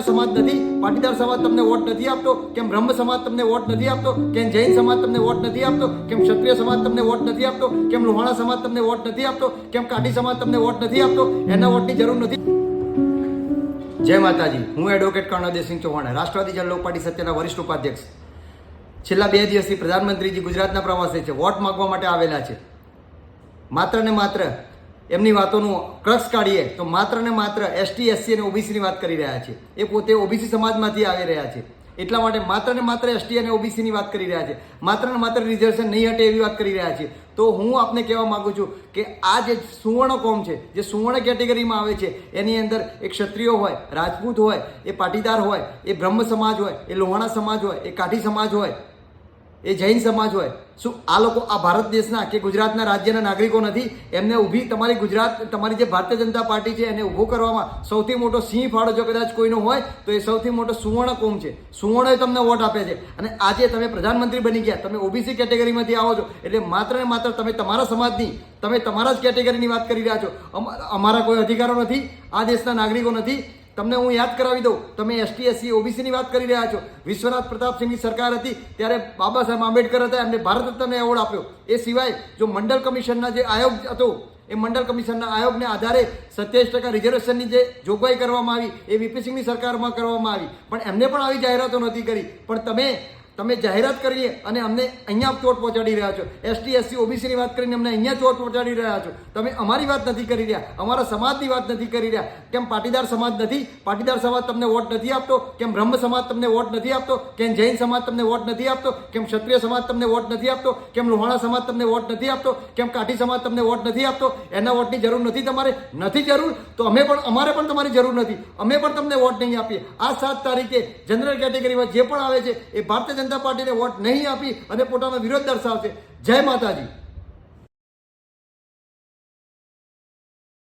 સમાજ નથી. પાટીદાર સમાજ તમને વોટ નથી આપતો. કેમ બ્રહ્મ સમાજ તમને વોટ નથી આપતો? કેમ જૈન સમાજ તમને વોટ નથી આપતો? કેમ ક્ષત્રિય સમાજ તમને વોટ નથી આપતો? કેમ લોહાણા સમાજ તમને વોટ નથી આપતો? કેમ કાઠી સમાજ તમને વોટ નથી આપતો? એના વોટની જરૂર નથી. જય માતાજી. હું એડવોકેટ કર્ણદેસિંહ ચૌહાણ, રાષ્ટ્રવાદી જન લોક પાર્ટી સત્યના વરિષ્ઠ ઉપાધ્યક્ષ. છેલ્લા બે દિવસથી પ્રધાનમંત્રીજી ગુજરાતના પ્રવાસે છે. વોટ માંગવા માટે આવેલા છે. માત્ર ને માત્ર એમની વાતોનું ક્રશ કાઢીએ તો માત્ર ને માત્ર એસટી એસસી અને ઓબીસીની વાત કરી રહ્યા છે. એ પોતે ઓબીસી સમાજમાંથી આવી રહ્યા છે. એટલા માટે માત્ર ને માત્ર એસટી અને ઓબીસીની વાત કરી રહ્યા છે. માત્ર ને માત્ર રિઝર્વેશન નહીં હટે એવી વાત કરી રહ્યા છે. તો હું આપને કહેવા માગું છું કે આ જે સુવર્ણ કોમ છે, જે સુવર્ણ કેટેગરીમાં આવે છે, એની અંદર એ ક્ષત્રિયો હોય, રાજપૂત હોય, એ પાટીદાર હોય, એ બ્રહ્મ સમાજ હોય, એ લોહાણા સમાજ હોય, એ કાઠી સમાજ હોય એ જૈન સમાજ હોય. શું આ લોકો આ ભારત દેશના કે ગુજરાતના રાજ્યના નાગરિકો નથી? એમને ઊભી તમારી ગુજરાત, તમારી જે ભારતીય જનતા પાર્ટી છે એને ઊભો કરવામાં સૌથી મોટો સિંહ ફાળો જો કદાચ કોઈનો હોય, તો એ સૌથી મોટો સુવર્ણ કોમ છે. સુવર્ણએ તમને વોટ આપે છે. અને આજે તમે પ્રધાનમંત્રી બની ગયા, તમે ઓબીસી કેટેગરીમાંથી આવો છો. એટલે માત્ર ને માત્ર તમે તમારા સમાજની, તમે તમારા જ કેટેગરીની વાત કરી રહ્યા છો. અમા- અમારા કોઈ અધિકારો નથી, આ દેશના નાગરિકો નથી. તમને હું યાદ કરાવી દઉં. તમે એસટી એસસી ઓબીસીની વાત કરી રહ્યા છો. વિશ્વનાથ પ્રતાપસિંહની સરકાર હતી, ત્યારે બાબા સાહેબ આંબેડકર હતા, એમને ભારત રત્ન એવોર્ડ આપ્યો. એ સિવાય જો મંડળ કમિશનના જે આયોગ હતો, એ મંડળ કમિશનના આયોગને આધારે સત્યાવીસ ટકા રિઝર્વેશનની જે જોગવાઈ કરવામાં આવી, એ વીપી સિંહની સરકારમાં કરવામાં આવી. પણ એમને પણ આવી જાહેરાતો નથી કરી. પણ તમે તમે જાહેરાત કરીએ અને અમને અહીંયા ચોટ પહોંચાડી રહ્યા છો. એસટી એસસી ઓબીસીની વાત કરીને અમને અહીંયા ચોટ પહોંચાડી રહ્યા છો. તમે અમારી વાત નથી કરી રહ્યા. અમારા સમાજની વાત નથી કરી રહ્યા. કેમ પાટીદાર સમાજ નથી? પાટીદાર સમાજ તમને વોટ નથી આપતો? કેમ બ્રહ્મ સમાજ તમને વોટ નથી આપતો? કેમ જૈન સમાજ તમને વોટ નથી આપતો? કેમ ક્ષત્રિય સમાજ તમને વોટ નથી આપતો? કેમ લોહાણા સમાજ તમને વોટ નથી આપતો? કેમ કાઠી સમાજ તમને વોટ નથી આપતો? એના વોટની જરૂર નથી તમારે? નથી જરૂર? તો અમે પણ, અમારે પણ તમારી જરૂર નથી. અમે પણ તમને વોટ નહીં આપીએ. આ સાત તારીખે જનરલ કેટેગરીમાં જે પણ આવે છે, એ ભારતીય જનતા પાર્ટીને વોટ નહીં આપી અને પોતાનો વિરોધ દર્શાવશે. જય માતાજી.